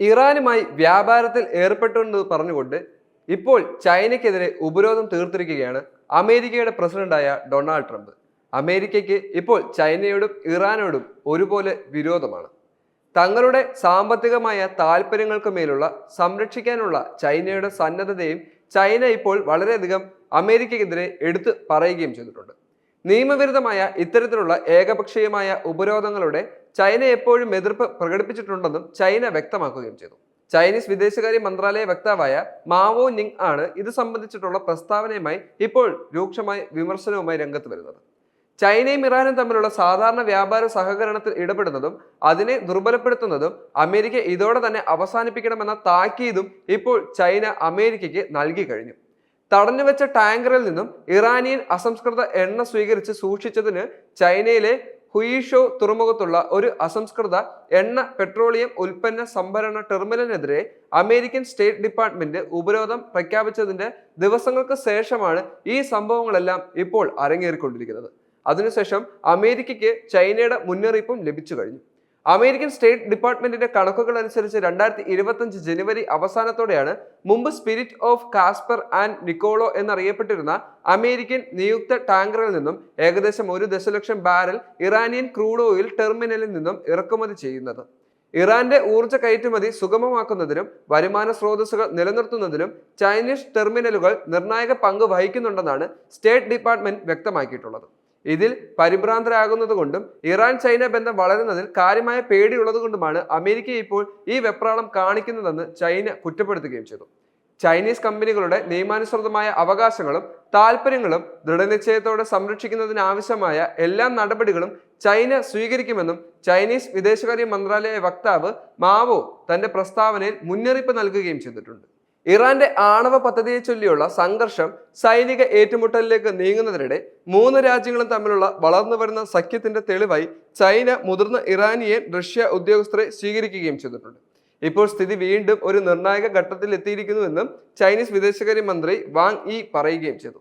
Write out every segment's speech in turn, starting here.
ഇറാനുമായി വ്യാപാരത്തിൽ ഏർപ്പെട്ടുവെന്ന് പറഞ്ഞുകൊണ്ട് ഇപ്പോൾ ചൈനയ്ക്കെതിരെ ഉപരോധം തീർത്തിരിക്കുകയാണ് അമേരിക്കയുടെ പ്രസിഡന്റായ ഡൊണാൾഡ് ട്രംപ്. അമേരിക്കയ്ക്ക് ഇപ്പോൾ ചൈനയോടും ഇറാനോടും ഒരുപോലെ വിരോധമാണ്. തങ്ങളുടെ സാമ്പത്തികമായ താല്പര്യങ്ങൾക്ക് മേലുള്ള സംരക്ഷിക്കാനുള്ള ചൈനയുടെ സന്നദ്ധതയും ചൈന ഇപ്പോൾ വളരെയധികം അമേരിക്കയ്ക്കെതിരെ എടുത്തു പറയുകയും ചെയ്തിട്ടുണ്ട്. നിയമവിരുദ്ധമായ ഇത്തരത്തിലുള്ള ഏകപക്ഷീയമായ ഉപരോധങ്ങളുടെ ചൈന എപ്പോഴും എതിർപ്പ് പ്രകടിപ്പിച്ചിട്ടുണ്ടെന്നും ചൈന വ്യക്തമാക്കുകയും ചെയ്തു. ചൈനീസ് വിദേശകാര്യ മന്ത്രാലയ വക്താവായ മാവോ നിങ് ആണ് ഇത് സംബന്ധിച്ചിട്ടുള്ള പ്രസ്താവനയുമായി ഇപ്പോൾ രൂക്ഷമായ വിമർശനവുമായി രംഗത്ത് വരുന്നത്. ചൈനയും ഇറാനും തമ്മിലുള്ള സാധാരണ വ്യാപാര സഹകരണത്തിൽ ഇടപെടുന്നതും അതിനെ ദുർബലപ്പെടുത്തുന്നതും അമേരിക്ക ഇതോടെ തന്നെ അവസാനിപ്പിക്കണമെന്ന താക്കീതും ഇപ്പോൾ ചൈന അമേരിക്കയ്ക്ക് നൽകി കഴിഞ്ഞു. തടഞ്ഞുവെച്ച ടാങ്കറിൽ നിന്നും ഇറാനിയൻ അസംസ്കൃത എണ്ണ സ്വീകരിച്ച് സൂക്ഷിച്ചതിന് ചൈനയിലെ ഹുയിഷോ തുറമുഖത്തുള്ള ഒരു അസംസ്കൃത എണ്ണ പെട്രോളിയം ഉൽപ്പന്ന സംഭരണ ടെർമിനലിനെതിരെ അമേരിക്കൻ സ്റ്റേറ്റ് ഡിപ്പാർട്ട്മെന്റ് ഉപരോധം പ്രഖ്യാപിച്ചതിന്റെ ദിവസങ്ങൾക്ക് ശേഷമാണ് ഈ സംഭവങ്ങളെല്ലാം ഇപ്പോൾ അരങ്ങേറിക്കൊണ്ടിരിക്കുന്നത്. അതിനുശേഷം അമേരിക്കയ്ക്ക് ചൈനയുടെ മുന്നറിയിപ്പും ലഭിച്ചു കഴിഞ്ഞു. അമേരിക്കൻ സ്റ്റേറ്റ് ഡിപ്പാർട്ട്മെന്റിന്റെ കണക്കുകൾ അനുസരിച്ച് രണ്ടായിരത്തി ഇരുപത്തഞ്ച് ജനുവരി അവസാനത്തോടെയാണ് മുമ്പ് spirit of Caspar and Nicolo എന്നറിയപ്പെട്ടിരുന്ന അമേരിക്കൻ നിയുക്ത ടാങ്കറിൽ നിന്നും ഏകദേശം ഒരു ദശലക്ഷം ബാരൽ ഇറാനിയൻ ക്രൂഡ് ഓയിൽ ടെർമിനലിൽ നിന്നും ഇറക്കുമതി ചെയ്യുന്നത്. ഇറാന്റെ ഊർജ കയറ്റുമതി സുഗമമാക്കുന്നതിനും വരുമാന സ്രോതസ്സുകൾ നിലനിർത്തുന്നതിനും ചൈനീസ് ടെർമിനലുകൾ നിർണായക പങ്ക് വഹിക്കുന്നുണ്ടെന്നാണ് സ്റ്റേറ്റ് ഡിപ്പാർട്ട്മെന്റ് വ്യക്തമാക്കിയിട്ടുള്ളത്. ഇതിൽ പരിഭ്രാന്തരാകുന്നത് കൊണ്ടും ഇറാൻ ചൈന ബന്ധം വളരുന്നതിൽ കാര്യമായ പേടിയുള്ളത് കൊണ്ടുമാണ് അമേരിക്ക ഇപ്പോൾ ഈ വെപ്രാളം കാണിക്കുന്നതെന്ന് ചൈന കുറ്റപ്പെടുത്തുകയും ചെയ്തു. ചൈനീസ് കമ്പനികളുടെ നിയമാനുസൃതമായ അവകാശങ്ങളും താല്പര്യങ്ങളും ദൃഢനിശ്ചയത്തോടെ സംരക്ഷിക്കുന്നതിനാവശ്യമായ എല്ലാ നടപടികളും ചൈന സ്വീകരിക്കുമെന്നും ചൈനീസ് വിദേശകാര്യ മന്ത്രാലയ വക്താവ് മാവോ തന്റെ പ്രസ്താവനയിൽ മുന്നറിയിപ്പ് നൽകുകയും ചെയ്തിട്ടുണ്ട്. ഇറാന്റെ ആണവ പദ്ധതിയെ ചൊല്ലിയുള്ള സംഘർഷം സൈനിക ഏറ്റുമുട്ടലിലേക്ക് നീങ്ങുന്നതിനിടെ മൂന്ന് രാജ്യങ്ങളും തമ്മിലുള്ള വളർന്നു വരുന്ന സഖ്യത്തിന്റെ തെളിവായി ചൈന മുതിർന്ന ഇറാനിയൻ റഷ്യ ഉദ്യോഗസ്ഥരെ സ്വീകരിക്കുകയും ചെയ്തിട്ടുണ്ട്. ഇപ്പോൾ സ്ഥിതി വീണ്ടും ഒരു നിർണായക ഘട്ടത്തിൽ എത്തിയിരിക്കുന്നുവെന്നും ചൈനീസ് വിദേശകാര്യ മന്ത്രി വാങ് ഇ പറയുകയും ചെയ്തു.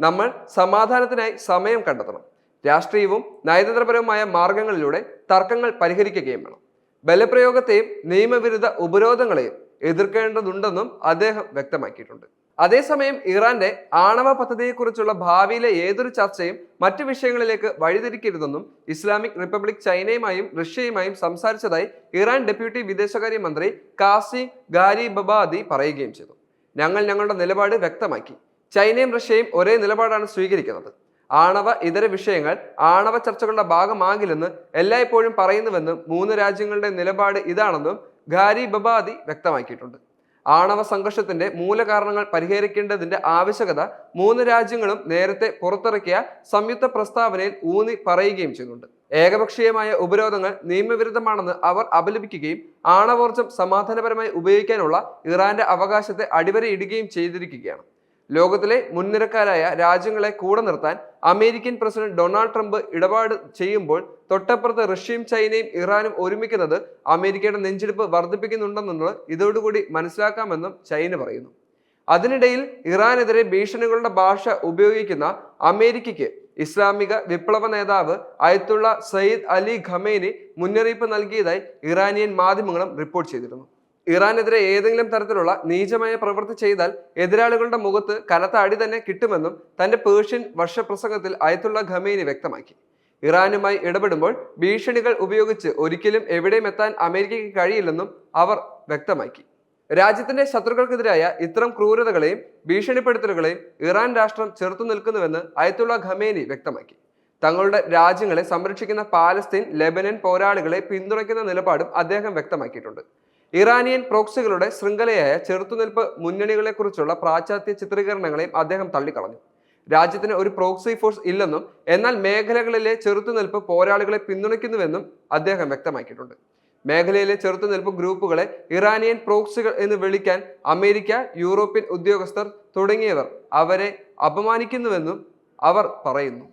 നമ്മൾ സമാധാനത്തിനായി സമയം കണ്ടെത്തണം. രാഷ്ട്രീയവും നയതന്ത്രപരവുമായ മാർഗങ്ങളിലൂടെ തർക്കങ്ങൾ പരിഹരിക്കുകയും വേണം. ബലപ്രയോഗത്തെയും നിയമവിരുദ്ധ ഉപരോധങ്ങളെയും എതിർക്കേണ്ടതുണ്ടെന്നും അദ്ദേഹം വ്യക്തമാക്കിയിട്ടുണ്ട്. അതേസമയം ഇറാന്റെ ആണവ പദ്ധതിയെക്കുറിച്ചുള്ള ഭാവിയിലെ ഏതൊരു ചർച്ചയും മറ്റു വിഷയങ്ങളിലേക്ക് വഴിതിരിക്കരുതെന്നും ഇസ്ലാമിക് റിപ്പബ്ലിക് ചൈനയുമായും റഷ്യയുമായും സംസാരിച്ചതായി ഇറാൻ ഡെപ്യൂട്ടി വിദേശകാര്യ മന്ത്രി കാസി ഗാരി ബബാദി പറയുകയും ചെയ്തു. ഞങ്ങൾ ഞങ്ങളുടെ നിലപാട് വ്യക്തമാക്കി. ചൈനയും റഷ്യയും ഒരേ നിലപാടാണ് സ്വീകരിക്കുന്നത്. ആണവ ഇതര വിഷയങ്ങൾ ആണവ ചർച്ചകളുടെ ഭാഗമാകില്ലെന്ന് എല്ലായ്പ്പോഴും പറയുന്നുവെന്നും മൂന്ന് രാജ്യങ്ങളുടെ നിലപാട് ഇതാണെന്നും ഖാരി ബബാദി വ്യക്തമാക്കിയിട്ടുണ്ട്. ആണവ സംഘർഷത്തിന്റെ മൂലകാരണങ്ങൾ പരിഹരിക്കേണ്ടതിന്റെ ആവശ്യകത മൂന്ന് രാജ്യങ്ങളും നേരത്തെ പുറത്തിറക്കിയ സംയുക്ത പ്രസ്താവനയിൽ ഊന്നി പറയുകയും ചെയ്യുന്നുണ്ട്. ഏകപക്ഷീയമായ ഉപരോധങ്ങൾ നിയമവിരുദ്ധമാണെന്ന് അവർ അപലപിക്കുകയും ആണവോർജം സമാധാനപരമായി ഉപയോഗിക്കാനുള്ള ഇറാന്റെ അവകാശത്തെ അടിവരയിടുകയും ചെയ്തിരിക്കുകയാണ്. ലോകത്തിലെ മുൻനിരക്കാരായ രാജ്യങ്ങളെ കൂടെ നിർത്താൻ അമേരിക്കൻ പ്രസിഡന്റ് ഡൊണാൾഡ് ട്രംപ് ഇടപാട് ചെയ്യുമ്പോൾ തൊട്ടപ്പുറത്ത് റഷ്യയും ചൈനയും ഇറാനും ഒരുമിക്കുന്നത് അമേരിക്കയുടെ നെഞ്ചെടുപ്പ് വർദ്ധിപ്പിക്കുന്നുണ്ടെന്നുള്ളത് ഇതോടുകൂടി മനസ്സിലാക്കാമെന്നും ചൈന പറയുന്നു. അതിനിടയിൽ ഇറാനെതിരെ ഭീഷണികളുടെ ഭാഷ ഉപയോഗിക്കുന്ന അമേരിക്കയ്ക്ക് ഇസ്ലാമിക വിപ്ലവ നേതാവ് അയത്തുള്ള സയ്യിദ് അലി ഖമേനി മുന്നറിയിപ്പ് നൽകിയതായി ഇറാനിയൻ മാധ്യമങ്ങളും റിപ്പോർട്ട് ചെയ്തിരുന്നു. ഇറാനെതിരെ ഏതെങ്കിലും തരത്തിലുള്ള നീചമായ പ്രവൃത്തി ചെയ്താൽ എതിരാളികളുടെ മുഖത്ത് കനത്ത അടി തന്നെ കിട്ടുമെന്നും തന്റെ പേർഷ്യൻ വർഷപ്രസംഗത്തിൽ അയത്തുള്ള ഖമേനി വ്യക്തമാക്കി. ഇറാനുമായി ഇടപെടുമ്പോൾ ഭീഷണികൾ ഉപയോഗിച്ച് ഒരിക്കലും എവിടെയും എത്താൻ അമേരിക്കയ്ക്ക് കഴിയില്ലെന്നും അവർ വ്യക്തമാക്കി. രാജ്യത്തിന്റെ ശത്രുക്കൾക്കെതിരായ ഇത്തരം ക്രൂരതകളെയും ഭീഷണിപ്പെടുത്തലുകളെയും ഇറാൻ രാഷ്ട്രം ചെറുത്തു നിൽക്കുന്നുവെന്ന് അയത്തുള്ള ഖമേനി വ്യക്തമാക്കി. തങ്ങളുടെ രാജ്യങ്ങളെ സംരക്ഷിക്കുന്ന പാലസ്തീൻ ലെബനൻ പോരാളികളെ പിന്തുണയ്ക്കുന്ന നിലപാടും അദ്ദേഹം വ്യക്തമാക്കിയിട്ടുണ്ട്. ഇറാനിയൻ പ്രോക്സികളുടെ ശൃംഖലയായ ചെറുത്തുനിൽപ്പ് മുന്നണികളെക്കുറിച്ചുള്ള പാശ്ചാത്യ ചിത്രീകരണങ്ങളെയും അദ്ദേഹം തള്ളിക്കളഞ്ഞു. രാജ്യത്തിന് ഒരു പ്രോക്സി ഫോഴ്സ് ഇല്ലെന്നും എന്നാൽ മേഖലകളിലെ ചെറുത്തുനിൽപ്പ് പോരാളികളെ പിന്തുണയ്ക്കുന്നുവെന്നും അദ്ദേഹം വ്യക്തമാക്കിയിട്ടുണ്ട്. മേഖലയിലെ ചെറുത്തുനിൽപ്പ് ഗ്രൂപ്പുകളെ ഇറാനിയൻ പ്രോക്സികൾ എന്ന് വിളിക്കാൻ അമേരിക്ക യൂറോപ്യൻ ഉദ്യോഗസ്ഥർ തുടങ്ങിയവർ അവരെ അപമാനിക്കുന്നുവെന്നും അവർ പറയുന്നു.